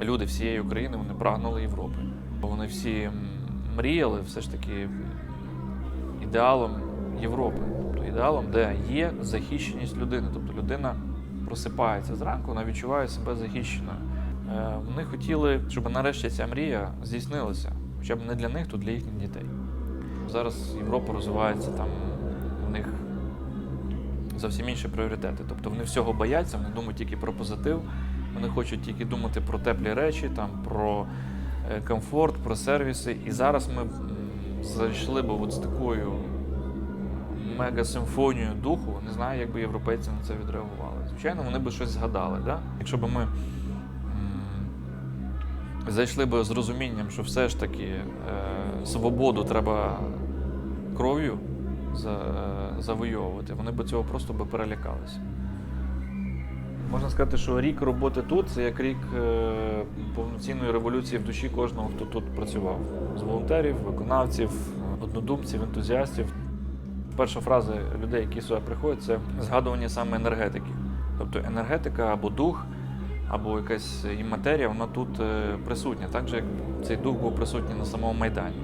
люди всієї України вони прагнули Європи. Вони всі мріяли все ж таки ідеалом Європи, тобто ідеалом, де є захищеність людини. Тобто людина просипається зранку, вона відчуває себе захищеною. Е, Вони хотіли, щоб нарешті ця мрія здійснилася, хоча б не для них, то для їхніх дітей. Зараз Європа розвивається там, у них зовсім інші пріоритети. Тобто вони всього бояться, вони думають тільки про позитив, вони хочуть тільки думати про теплі речі, там, про е, комфорт, про сервіси. І зараз ми зайшли от з такою мега-симфонією духу. Не знаю, як би європейці на це відреагували. Звичайно, вони би щось згадали. Да? Якщо б ми зайшли би з розумінням, що все ж таки е, свободу треба кров'ю е, завойовувати, вони б цього просто би перелякалися. Можна сказати, що рік роботи тут це як рік е, повноцінної революції в душі кожного, хто тут працював. З волонтерів, виконавців, однодумців, ентузіастів. Перша фраза людей, які сюди приходять, це згадування саме енергетики. Тобто енергетика або дух, або якась і матерія, вона тут е, присутня, так же як цей дух був присутній на самому Майдані.